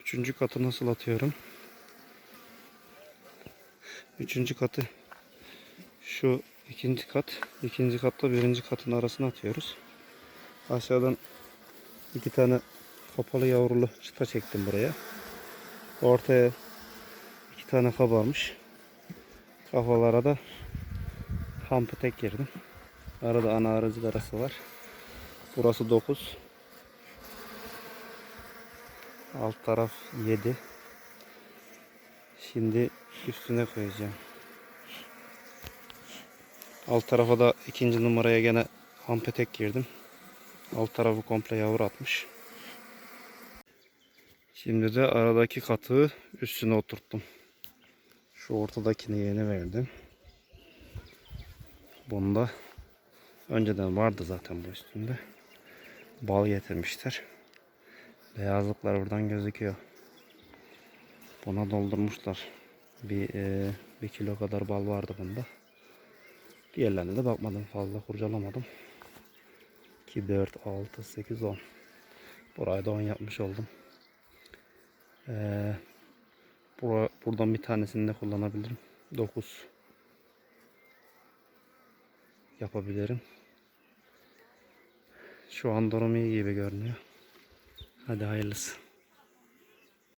Üçüncü katı nasıl atıyorum? Üçüncü katı şu ikinci kat. ikinci katla birinci katın arasına atıyoruz. Aşağıdan iki tane kapalı yavrulu çıta çektim buraya. Ortaya iki tane kabarmış. Kafalara da hampı tek girdim. Arada ana aracı arası var. Burası 9. Alt taraf 7. Şimdi üstüne koyacağım. Alt tarafa da ikinci numaraya gene hampetek girdim. Alt tarafı komple yavru atmış. Şimdi de aradaki katı üstüne oturttum. Şu ortadakini yeni verdim. Bunda önceden vardı zaten bu üstünde. Bal getirmişler. Beyazlıklar buradan gözüküyor. Buna doldurmuşlar. Bir, e, bir kilo kadar bal vardı bunda. Diğerlerine de bakmadım fazla kurcalamadım. 2, 4, 6, 8, 10. Burayı da 10 yapmış oldum. Ee, bura, buradan bir tanesini de kullanabilirim. 9 yapabilirim. Şu an durum iyi gibi görünüyor. the hills.